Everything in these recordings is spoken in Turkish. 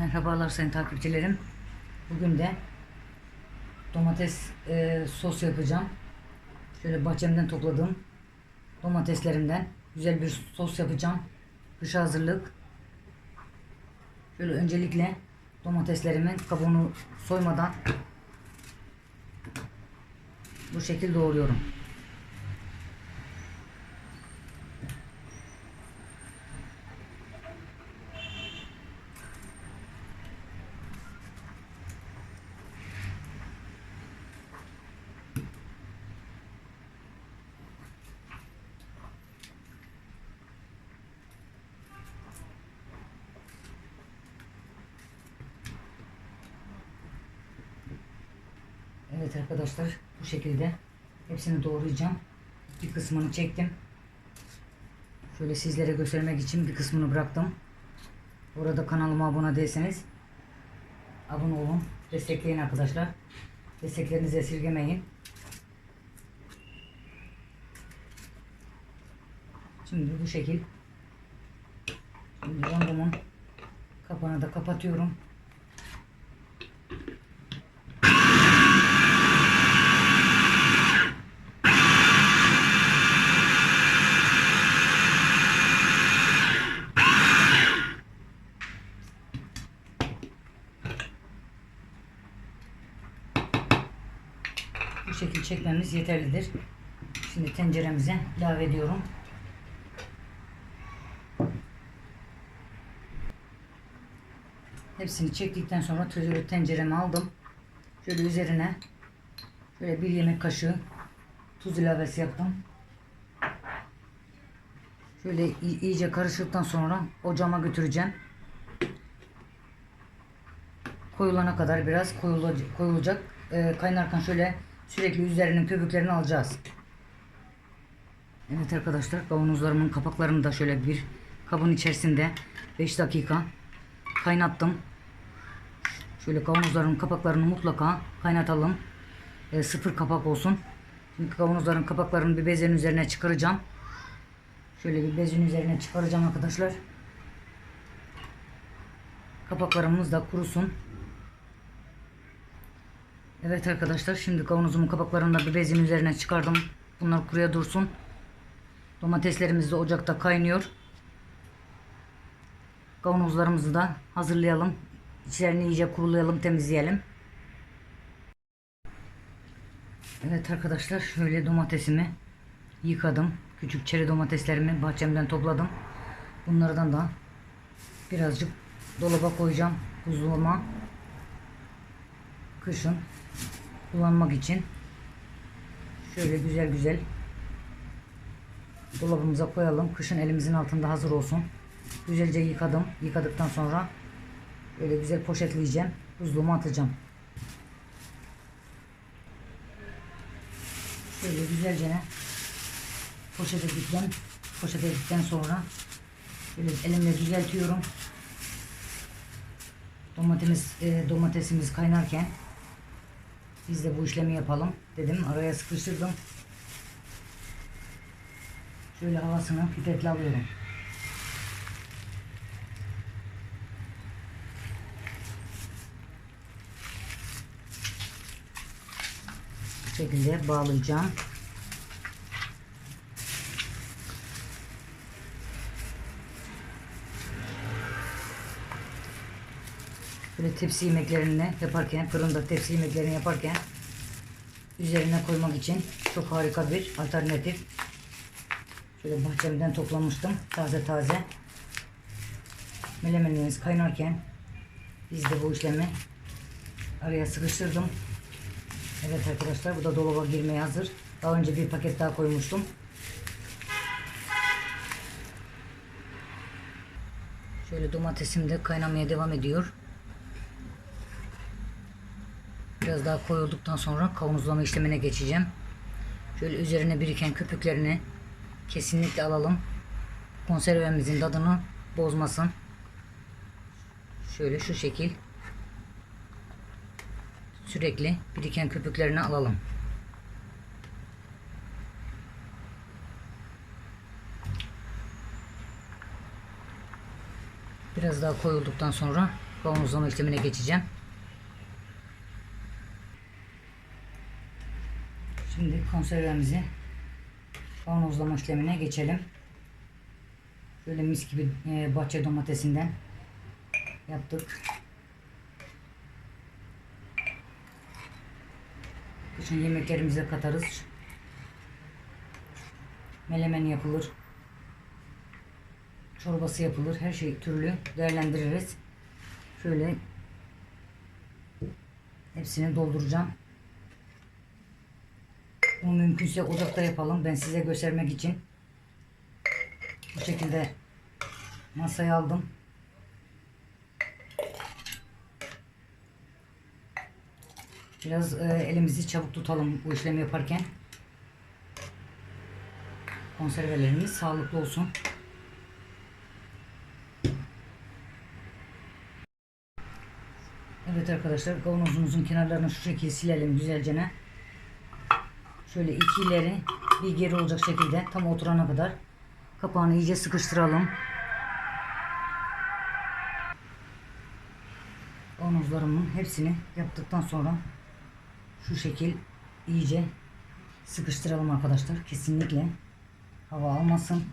Merhabalar sayın takipçilerim. Bugün de domates e, sos yapacağım. Şöyle bahçemden topladığım domateslerimden güzel bir sos yapacağım. Kışa hazırlık. Şöyle öncelikle domateslerimin kabuğunu soymadan bu şekilde doğruyorum. Evet arkadaşlar bu şekilde hepsini doğrayacağım. Bir kısmını çektim. Şöyle sizlere göstermek için bir kısmını bıraktım. Orada kanalıma abone değilseniz abone olun. Destekleyin arkadaşlar. Desteklerinizi esirgemeyin. Şimdi bu şekil. Şimdi rondomun kapağını da kapatıyorum. Bu şekil çekmemiz yeterlidir. Şimdi tenceremize ilave ediyorum. Hepsini çektikten sonra şöyle tencereme aldım. Şöyle üzerine şöyle bir yemek kaşığı tuz ilavesi yaptım. Şöyle iyice karıştıktan sonra ocağıma götüreceğim. Koyulana kadar biraz koyulacak. Ee, kaynarken şöyle sürekli üzerinin köpüklerini alacağız. Evet arkadaşlar kavanozlarımın kapaklarını da şöyle bir kabın içerisinde 5 dakika kaynattım. Şöyle kavanozların kapaklarını mutlaka kaynatalım. E, sıfır kapak olsun. Şimdi kavanozların kapaklarını bir bezin üzerine çıkaracağım. Şöyle bir bezin üzerine çıkaracağım arkadaşlar. Kapaklarımız da kurusun. Evet arkadaşlar şimdi kavanozumun kapaklarını da bir bezin üzerine çıkardım. Bunlar kuruya dursun. Domateslerimiz de ocakta kaynıyor. Kavanozlarımızı da hazırlayalım. İçlerini iyice kurulayalım, temizleyelim. Evet arkadaşlar şöyle domatesimi yıkadım. Küçük çeri domateslerimi bahçemden topladım. Bunlardan da birazcık dolaba koyacağım. Buzluğuma. Kışın kullanmak için. Şöyle güzel güzel dolabımıza koyalım. Kışın elimizin altında hazır olsun. Güzelce yıkadım. Yıkadıktan sonra böyle güzel poşetleyeceğim. Buzluğuma atacağım. Şöyle güzelce poşete diktim. Poşete dikten sonra böyle elimle düzeltiyorum. Domatesimiz, e, domatesimiz kaynarken biz de bu işlemi yapalım dedim. Araya sıkıştırdım. Şöyle havasını pipetle alıyorum. Şekilde bağlayacağım. Böyle tepsi yemeklerini yaparken, fırında tepsi yemeklerini yaparken üzerine koymak için çok harika bir alternatif. Şöyle bahçemden toplamıştım. Taze taze. Melemenlerimiz kaynarken biz de bu işlemi araya sıkıştırdım. Evet arkadaşlar bu da dolaba girmeye hazır. Daha önce bir paket daha koymuştum. Şöyle domatesim de kaynamaya devam ediyor. Biraz daha koyulduktan sonra kavanozlama işlemine geçeceğim. Şöyle üzerine biriken köpüklerini kesinlikle alalım. Konservemizin tadını bozmasın. Şöyle şu şekil sürekli biriken köpüklerini alalım. Biraz daha koyulduktan sonra kavanozlama işlemine geçeceğim. Şimdi konservemizi kavanozlama işlemine geçelim. Şöyle mis gibi e, bahçe domatesinden yaptık. Kışın yemeklerimize katarız. Melemen yapılır. Çorbası yapılır. Her şey türlü değerlendiririz. Şöyle hepsini dolduracağım. Bunu mümkünse ocakta yapalım. Ben size göstermek için bu şekilde masaya aldım. Biraz e, elimizi çabuk tutalım bu işlemi yaparken. Konservelerimiz sağlıklı olsun. Evet arkadaşlar kavanozumuzun kenarlarını şu şekilde silelim güzelce. Şöyle iki ileri bir geri olacak şekilde tam oturana kadar kapağını iyice sıkıştıralım. Kavanozlarımın hepsini yaptıktan sonra şu şekil iyice sıkıştıralım arkadaşlar. Kesinlikle hava almasın.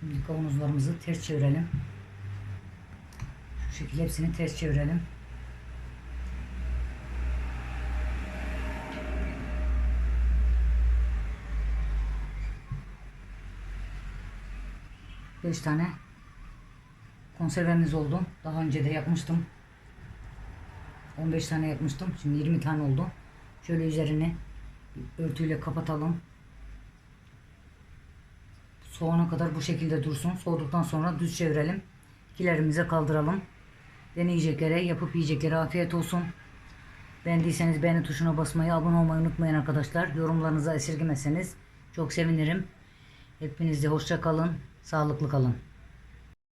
Şimdi kavanozlarımızı ters çevirelim. Şu şekilde hepsini ters çevirelim. Beş tane konservemiz oldu. Daha önce de yapmıştım. 15 tane yapmıştım. Şimdi 20 tane oldu. Şöyle üzerini örtüyle kapatalım. Soğana kadar bu şekilde dursun. Soğuduktan sonra düz çevirelim. Kilerimize kaldıralım. Deneyeceklere, yapıp yiyeceklere afiyet olsun. Beğendiyseniz beğeni tuşuna basmayı, abone olmayı unutmayın arkadaşlar. Yorumlarınızı esirgemezseniz çok sevinirim. Hepiniz de hoşça kalın, sağlıklı kalın.